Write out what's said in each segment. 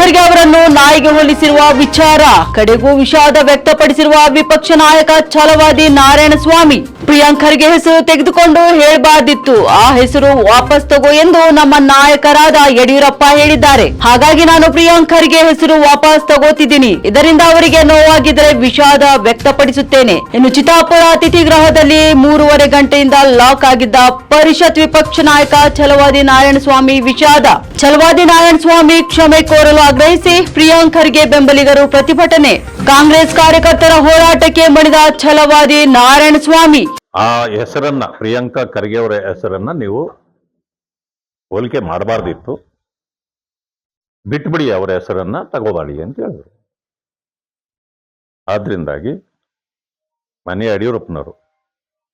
ಖರ್ಗೆ ಅವರನ್ನು ನಾಯಿಗೆ ಹೋಲಿಸಿರುವ ವಿಚಾರ, ಕಡೆಗೂ ವಿಷಾದ ವ್ಯಕ್ತಪಡಿಸಿರುವ ವಿಪಕ್ಷ ನಾಯಕ ಛಲವಾದಿ ನಾರಾಯಣಸ್ವಾಮಿ ಪ್ರಿಯಾಂಕ್ ಖರ್ಗೆ ಹೆಸರು ತೆಗೆದುಕೊಂಡು ಹೇಳಬಾರ್ದಿತ್ತು. ಆ ಹೆಸರು ವಾಪಸ್ ತಗೋ ಎಂದು ನಮ್ಮ ನಾಯಕರಾದ ಯಡಿಯೂರಪ್ಪ ಹೇಳಿದ್ದಾರೆ. ಹಾಗಾಗಿ ನಾನು ಪ್ರಿಯಾಂಕ್ ಖರ್ಗೆ ಹೆಸರು ವಾಪಸ್ ತಗೋತಿದ್ದೀನಿ. ಇದರಿಂದ ಅವರಿಗೆ ನೋವಾಗಿದ್ರೆ ವಿಷಾದ ವ್ಯಕ್ತಪಡಿಸುತ್ತೇನೆ. ಇನ್ನು ಚಿತಾಪುರ ಅತಿಥಿ ಗೃಹದಲ್ಲಿ ಮೂರುವರೆ ಗಂಟೆಯಿಂದ ಲಾಕ್ ಆಗಿದ್ದ ಪರಿಷತ್ ವಿಪಕ್ಷ ನಾಯಕ ಛಲವಾದಿ ನಾರಾಯಣಸ್ವಾಮಿ ವಿಷಾದ. ಛಲವಾದಿ ನಾರಾಯಣಸ್ವಾಮಿ ಕ್ಷಮೆ ಕೋರಲು ಆಗ್ರಹಿಸಿ ಪ್ರಿಯಾಂಕ್ ಖರ್ಗೆ ಬೆಂಬಲಿಗರು ಪ್ರತಿಭಟನೆ. ಕಾಂಗ್ರೆಸ್ ಕಾರ್ಯಕರ್ತರ ಹೋರಾಟಕ್ಕೆ ಮಣಿದ ಛಲವಾದಿ ನಾರಾಯಣ ಸ್ವಾಮಿ. ಆ ಹೆಸರನ್ನ, ಪ್ರಿಯಾಂಕಾ ಖರ್ಗೆ ಅವರ ಹೆಸರನ್ನ ನೀವು ಹೋಲಿಕೆ ಮಾಡಬಾರ್ದಿತ್ತು. ಬಿಟ್ಬಿಡಿ ಅವರ ಹೆಸರನ್ನ ತಗೋಬಾಡಿ ಅಂತ ಹೇಳಿದ್ರು. ಆದ್ರಿಂದಾಗಿ ಮನೆ ಯಡಿಯೂರಪ್ಪನವರು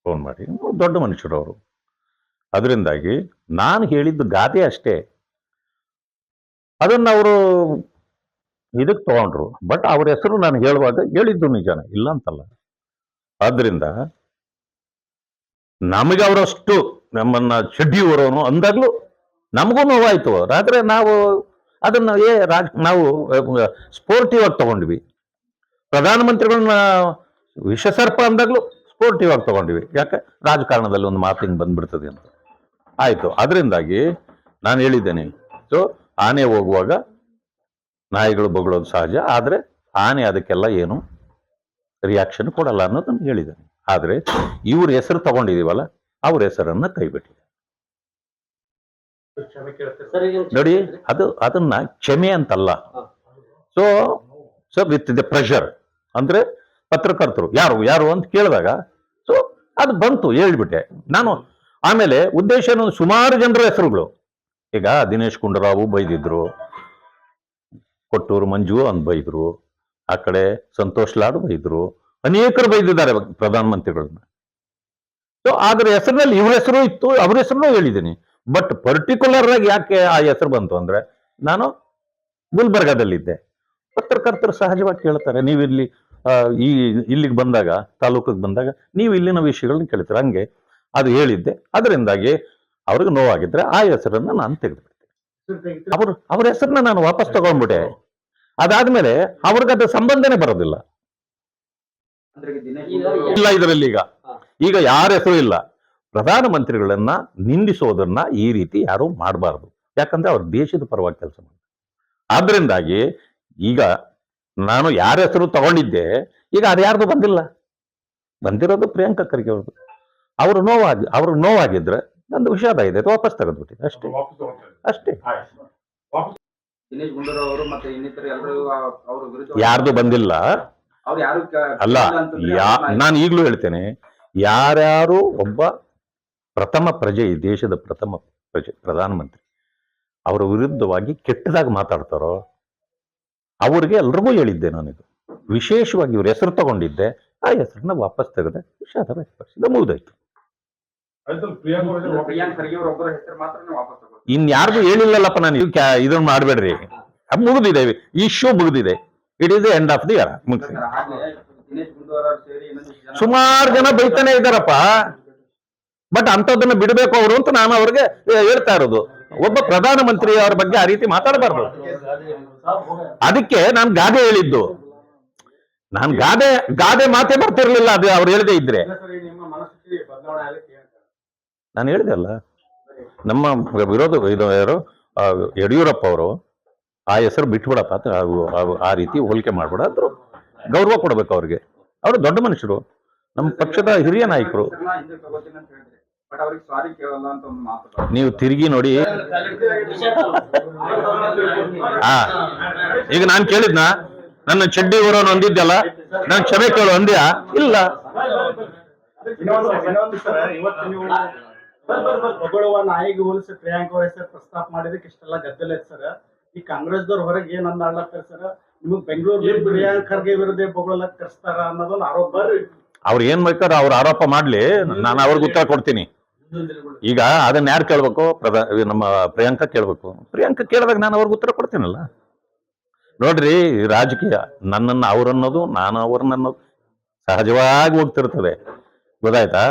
ಫೋನ್ ಮಾಡಿ, ದೊಡ್ಡ ಮನುಷ್ಯರು ಅವರು ಅದರಿಂದಾಗಿ ನಾನು ಹೇಳಿದ್ದು ಗಾದೆ ಅಷ್ಟೇ. ಅದನ್ನ ಅವರು ಇದಕ್ಕೆ ತಗೊಂಡ್ರು. ಬಟ್ ಅವ್ರ ಹೆಸರು ನಾನು ಹೇಳುವಾಗ ಹೇಳಿದ್ದು ನಿಜಾನ, ಇಲ್ಲ ಅಂತಲ್ಲ. ಆದ್ರಿಂದ ನಮಗೆ ಅವರಷ್ಟು ನಮ್ಮನ್ನ ಚಡ್ಡಿಯವರವನು ಅಂದಾಗ್ಲೂ ನಮಗೂ ನೋವಾಯ್ತು. ಆದರೆ ನಾವು ಅದನ್ನು ಏ ರಾಜ್, ನಾವು ಸ್ಪೋರ್ಟಿವ್ ಆಗಿ ತಗೊಂಡ್ವಿ. ಪ್ರಧಾನಮಂತ್ರಿಗಳನ್ನ ವಿಷಸರ್ಪ ಅಂದಾಗ್ಲೂ ಸ್ಪೋರ್ಟಿವ್ ಆಗಿ ತಗೊಂಡ್ವಿ. ಯಾಕೆ? ರಾಜಕಾರಣದಲ್ಲಿ ಒಂದು ಮಾತಿನ ಹಿಂಗ್ ಬಂದ್ಬಿಡ್ತದೆ ಅಂತ. ಆಯಿತು. ಅದರಿಂದಾಗಿ ನಾನು ಹೇಳಿದ್ದೇನೆ. ಸೊ ಆನೆ ಹೋಗುವಾಗ ನಾಯಿಗಳು ಬಗಳೋದು ಸಹಜ ಆದರೆ ಆನೆ ಅದಕ್ಕೆಲ್ಲ ಏನು ರಿಯಾಕ್ಷನ್ ಕೊಡಲ್ಲ ಅನ್ನೋದನ್ನು ಹೇಳಿದೆ ಆದರೆ ಇವ್ರ ಹೆಸರು ತಗೊಂಡಿದೀವಲ್ಲ ಅವ್ರ ಹೆಸರನ್ನ ಕೈಬಿಟ್ಟಿದೆ. ನೋಡಿ ಅದು ಅದನ್ನ ಕ್ಷಮೆ ಅಂತಲ್ಲ. So so with the pressure ಅಂದ್ರೆ ಪತ್ರಕರ್ತರು ಯಾರು ಯಾರು ಅಂತ ಕೇಳಿದಾಗ ಸೊ ಅದು ಬಂತು ಹೇಳ್ಬಿಟ್ಟೆ. ನಾನು ಆಮೇಲೆ ಉದ್ದೇಶ? ಸುಮಾರು ಜನರ ಹೆಸರುಗಳು. ಈಗ ದಿನೇಶ್ ಗುಂಡೂರಾವು ಬೈದಿದ್ರು, ಕೊಟ್ಟೂರು ಮಂಜು ಅಂತ ಬೈದ್ರು, ಆ ಕಡೆ ಸಂತೋಷ್ ಲಾಡ್ ಬೈದ್ರು, ಅನೇಕರು ಬೈದಿದ್ದಾರೆ ಪ್ರಧಾನಮಂತ್ರಿಗಳನ್ನ ಸೊ ಅದರ ಹೆಸರಿನಲ್ಲಿ ಇವ್ರ ಹೆಸರು ಇತ್ತು, ಅವ್ರ ಹೆಸರು ಹೇಳಿದ್ದೀನಿ ಬಟ್ ಪರ್ಟಿಕ್ಯುಲರ್ ಆಗಿ ಯಾಕೆ ಆ ಹೆಸರು ಬಂತು ಅಂದ್ರೆ, ನಾನು ಗುಲ್ಬರ್ಗಾದಲ್ಲಿದ್ದೆ. ಪತ್ರಕರ್ತರು ಸಹಜವಾಗಿ ಕೇಳ್ತಾರೆ, ನೀವು ಇಲ್ಲಿ ಈ, ಇಲ್ಲಿಗೆ ಬಂದಾಗ, ತಾಲೂಕಿಗೆ ಬಂದಾಗ, ನೀವು ಇಲ್ಲಿನ ವಿಷಯಗಳನ್ನ ಕೇಳ್ತೀರ? ಹಂಗೆ ಅದು ಹೇಳಿದ್ದೆ. ಅದರಿಂದಾಗಿ ಅವ್ರಿಗೆ ನೋವಾಗಿದ್ರೆ ಆ ಹೆಸರನ್ನ ನಾನು ತೆಗೆದುಬಿಡ್ತೀನಿ. ಅವರು, ಅವ್ರ ಹೆಸರನ್ನ ನಾನು ವಾಪಸ್ ತಗೊಂಡ್ಬಿಟ್ಟೆ. ಅದಾದ್ಮೇಲೆ ಅವ್ರಿಗದ ಸಂಬಂಧನೇ ಬರೋದಿಲ್ಲ. ಇಲ್ಲ ಇದರಲ್ಲಿ ಈಗ. ಈಗ ಯಾರ ಹೆಸರು ಇಲ್ಲ. ಪ್ರಧಾನಮಂತ್ರಿಗಳನ್ನ ನಿಂದಿಸೋದನ್ನ ಈ ರೀತಿ ಯಾರು ಮಾಡಬಾರ್ದು. ಯಾಕಂದ್ರೆ ಅವ್ರ ದೇಶದ ಪರವಾಗಿ ಕೆಲಸ ಮಾಡ್ತಾರೆ. ಆದ್ರಿಂದಾಗಿ ಈಗ ನಾನು ಯಾರ ಹೆಸರು ತಗೊಂಡಿದ್ದೆ, ಈಗ ಅದು ಯಾರ್ದು ಬಂದಿಲ್ಲ. ಬಂದಿರೋದು ಪ್ರಿಯಾಂಕಾ ಖರ್ಗೆ ಅವ್ರದ್ದು. ಅವ್ರು ನೋವಾಗಿ ಅವ್ರಿಗೆ ನೋವಾಗಿದ್ರೆ ನಂದು ಹುಷಾರಾಗಿದೆ ಇದೆ ಅದು ವಾಪಸ್ ತೆಗೆದ್ಬಿಟ್ಟಿದೆ ಅಷ್ಟೇ. ಅಷ್ಟೇ ದಿನೇಶ್ ಗುಂಡೂರಾವ್ ಅವರು ಮತ್ತೆ ಇನ್ನಿತರ ಎಲ್ಲರೂ ಅವ್ರ ವಿರುದ್ಧ ಯಾರ್ದು ಬಂದಿಲ್ಲ. ಅವ್ರು ಯಾರು ಕ- ಅಲ್ಲ ಇಲ್ಲ ಅಂತಂದ್ರೆ ಯಾ ಅವ್ರನ್ನ ನಾನು ಈಗಲೂ ಹೇಳ್ತೇನೆ ಯಾರ್ಯಾರು ಒಬ್ಬ ಪ್ರಥಮ ಪ್ರಜೆ ಈ ದೇಶದ ಪ್ರಥಮ ಪ್ರಜೆ ಪ್ರಧಾನಮಂತ್ರಿ ಅವರ ವಿರುದ್ಧವಾಗಿ ಕೆಟ್ಟದಾಗಿ ಮಾತಾಡ್ತಾರೋ ಅವ್ರಿಗೆ ಎಲ್ರಿಗೂ ಹೇಳಿದ್ದೆ ನಾನಿದು. ವಿಶೇಷವಾಗಿ ಇವ್ರ ಹೆಸರು ತಗೊಂಡಿದ್ದೆ ಆ ಹೆಸರನ್ನ ವಾಪಸ್ ತೆಗೆದೆ ವಿಷಾದ ವ್ಯಕ್ತಪಡಿಸಿದ ಮುಗಿದಾಯ್ತು. ಅಂದ್ರೆ ಯಾರ್ದು ಮಾತ್ರ ನೀವು ಹೇಳಿಲ್ಲಲ್ಲಪ್ಪ ನಾನು ಇದು ಕ್ಯಾ- ಇದನ್ನ ಮಾಡಬೇಡ್ರಿ ಮುಗಿದಿದೆ ಶೋ ಮುಗಿದಿದೆ. It is the end of the year ಮುಗಿಸಿ. ಸುಮಾರು ಜನ ಬೈತಾನೆ ಇದ್ದಾರಪ್ಪ. ಬಟ್ ಅಂತದನ್ನ ಬಿಡಬೇಕು ಅವರು ಅಂತ ನಾನು ಅವ್ರಿಗೆ ಹೇಳ್ತಾ ಇರೋದು. ಒಬ್ಬ ಪ್ರಧಾನಮಂತ್ರಿ ಅವ್ರ ಬಗ್ಗೆ ಆ ರೀತಿ ಮಾತಾಡಬಾರ್ದು. ಅದಕ್ಕೆ ನಾನು ಗಾದೆ ಹೇಳಿದ್ದು. ನಾನು ಗಾದೆ ಗಾದೆ ಮಾತೇ ಬರ್ತಿರ್ಲಿಲ್ಲ ಅದು ಅವ್ರು ಹೇಳದೆ ಇದ್ರೆ. ನಾನು ಹೇಳಿದೆ ಅಲ್ಲ. ನಮ್ಮ ವಿರೋಧ ಇದು ಯಾರು? ಯಡಿಯೂರಪ್ಪ ಅವರು ಆ ಹೆಸರು ಬಿಟ್ಬಿಡಪ್ಪ ಅಂತ ಆ ರೀತಿ ಹೋಲಿಕೆ ಮಾಡ್ಬೇಡ ಅಂದ್ರು ಗೌರವ ಕೊಡ್ಬೇಕು ಅವ್ರಿಗೆ. ಅವರು ದೊಡ್ಡ ಮನುಷ್ಯರು. ನಮ್ಮ ಪಕ್ಷದ ಹಿರಿಯ ನಾಯಕರು. ನೀವು ತಿರುಗಿ ನೋಡಿ. ಹಾ ಈಗ ನಾನು ಕೇಳಿದ್ನ? ನನ್ನ ಚಡ್ಡಿ ಊರವನು ಅಂದಿದ್ದಲ್ಲ ನಾನು ಕ್ಷಮೆ ಕೇಳು ಅಂದ್ಯಾ? ಇಲ್ಲ. ಹೊಗಳುವ ನಾಯಿಗೆ ಹೋಲಿಸಿ ಪ್ರಿಯಾಂಕ ಅವ್ರ ಹೆಸರು ಪ್ರಸ್ತಾಪ ಮಾಡಿದಕ್ಕೆ ಇಷ್ಟೆಲ್ಲ ಗದ್ದಲ ಐತೆ ಸರ್. ಈ ಕಾಂಗ್ರೆಸ್ದವ್ರ ಹೊರಗೆ ಏನ್ ಅಂದಾಡ್ಲತ್ತಾರ ಸರ್? ನಿಮಗ್ ಬೆಂಗಳೂರು ಪ್ರಿಯಾಂಕ್ ಖರ್ಗೆ ವಿರುದ್ಧ ಬೊಗಳಕ್ ಕರ್ಸ್ತಾರ ಅನ್ನೋದೊಂದು ಆರೋಪ. ಬರ್ರಿ. ಅವ್ರು ಏನ್ ಬೇಕಾದ್ರೆ ಅವ್ರ ಆರೋಪ ಮಾಡ್ಲಿ. ನಾನು ಅವ್ರಿಗೆ ಉತ್ತರ ಕೊಡ್ತೀನಿ. ಈಗ ಅದನ್ನ ಯಾರು ಕೇಳ್ಬೇಕು? ಪ್ರಧಾ ನಮ್ಮ ಪ್ರಿಯಾಂಕ ಕೇಳ್ಬೇಕು. ಪ್ರಿಯಾಂಕ ಕೇಳಿದಾಗ ನಾನು ಅವ್ರಿಗೆ ಉತ್ತರ ಕೊಡ್ತೀನಲ್ಲ. ನೋಡ್ರಿ ರಾಜಕೀಯ ನನ್ನನ್ನ ಅವ್ರನ್ನೋದು ನಾನು ಅವ್ರನ್ನೋದು ಸಹಜವಾಗಿ ಹೋಗ್ತಿರ್ತದೆ. ಗೊತ್ತಾಯ್ತಾ?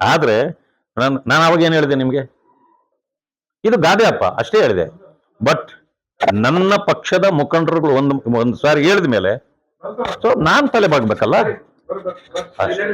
ಆದ್ರೆ ನಾನು ನಾನು ಅವಾಗ ಏನ್ ಹೇಳಿದೆ ನಿಮ್ಗೆ? ಇದು ಗಾದೆ ಅಪ್ಪ ಅಷ್ಟೇ ಹೇಳಿದೆ. ಬಟ್ ನನ್ನ ಪಕ್ಷದ ಮುಖಂಡರುಗಳು ಒಂದು ಒಂದು ಸಾರಿ ಹೇಳಿದ ಮೇಲೆ ಸೊ ನಾನ್ ತಲೆ ಬಾಗ್ಬೇಕಲ್ಲ ಅಷ್ಟೇ.